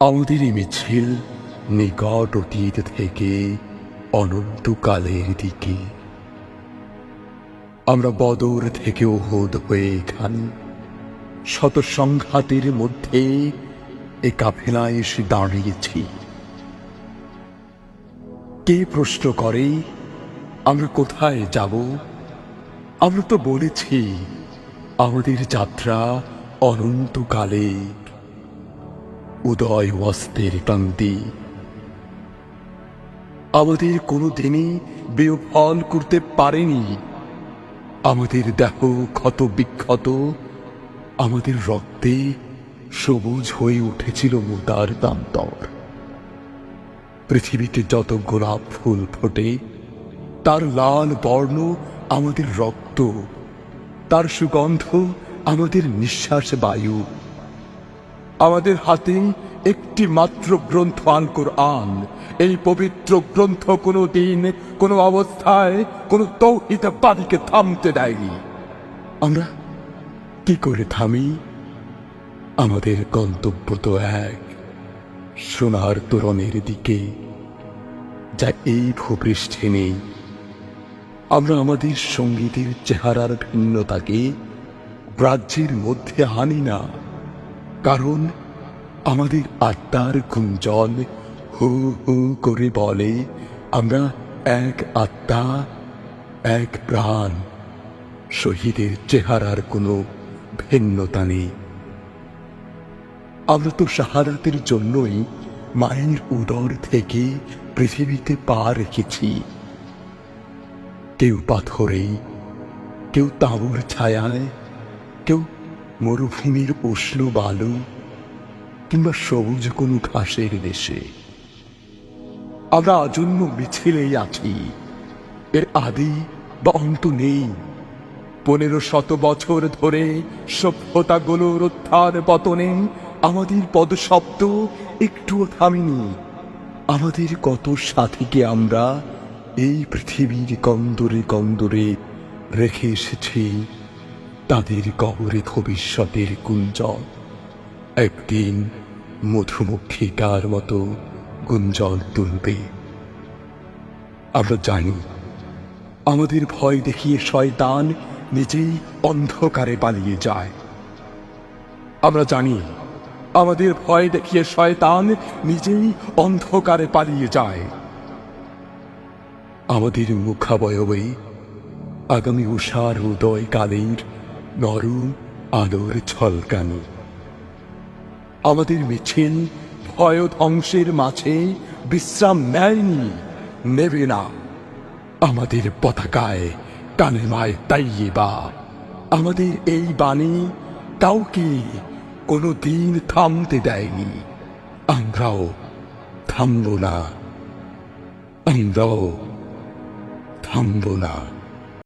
আমাদের এই মিছিল নিকট অতীত থেকে অনন্তকালের দিকে। আমরা বদর থেকে ওহদ হয়ে এখানে শত সংঘাতের মধ্যে এ কাফেলায় এসে দাঁড়িয়েছি। কে প্রশ্ন করে, আমরা কোথায় যাব? আমরা তো বলেছি, আমাদের যাত্রা অনন্তকালের উদয় অস্তের ক্লান্তি। আমাদের কোনো দিনই বিফল করতে পারেনি। আমাদের দেহ ক্ষত বিক্ষত, আমাদের রক্তে সবুজ হয়ে উঠেছিল মুদার দান্তর পৃথিবীতে যত গোলাপ ফুল ফোটে, তার লাল বর্ণ আমাদের রক্ত, তার সুগন্ধ আমাদের নিঃশ্বাস বায়ু আমাদের হাতে একটি মাত্র গ্রন্থ আল কোরআন। এই পবিত্র গ্রন্থ কোনো দিন কোনো অবস্থায়, কোনো তৌহিদাবাদীকে থামতে দেয়নি। আমরা কি করে থামি? আমাদের গন্তব্য তো এক, সোনার তোরণের দিকে, যা এই ভূপৃষ্ঠে নেই। আমরা আমাদের সঙ্গীতের চেহারার ভিন্নতাকে রাজ্যের মধ্যে আনি না। কারণ আমাদের আত্মার গুঞ্জন হু হু করে বলে, আমরা এক আত্মা, এক প্রাণ। শহীদের চেহারার কোনো ভিন্নতা নেই। আমরা তো শাহাদাতের জন্যই মায়ের উদর থেকে পৃথিবীতে পা রেখেছি। কেউ পাথরে, কেউ তাঁবুর ছায়ায়, কেউ মরুভূমির উষ্ণ বালু কিংবা সবুজ কোনো ঘাসের দেশে। আমরা আজন্ম মিছিলেই আছি। এর আদি বা অন্ত নেই। পনেরো শত বছর ধরে সভ্যতাগুলোর উত্থান পতনে আমাদের পদশব্দ একটুও থামিনি। আমাদের কত সাথীকে আমরা এই পৃথিবীর কন্দরে কন্দরে রেখে এসেছি। তাদের কবরে ভবিষ্যতের গুঞ্জন। একদিন মধুমক্ষিকার মতো গুঞ্জন তুলবে। আমরা জানি, আমাদের ভয় দেখিয়ে শয়তান নিজেই অন্ধকারে পালিয়ে যায়। আমরা জানি, আমাদের ভয় দেখিয়ে শয়তান নিজেই অন্ধকারে পালিয়ে যায়। আমাদের মুখাবয়বে আগামী উষার উদয় কালের নরম আলোর ছলকানি। আমাদের মিছিল ভয় ধ্বংসের মাঝে বিশ্রাম নেয়নি, নেবে না। আমাদের পতাকায় কালেমায় তাইয়েবা। আমাদের এই বাণী কাউকে কোনো দিন থামতে দেয়নি। আমরাও থামব না। আমরাও থামব না।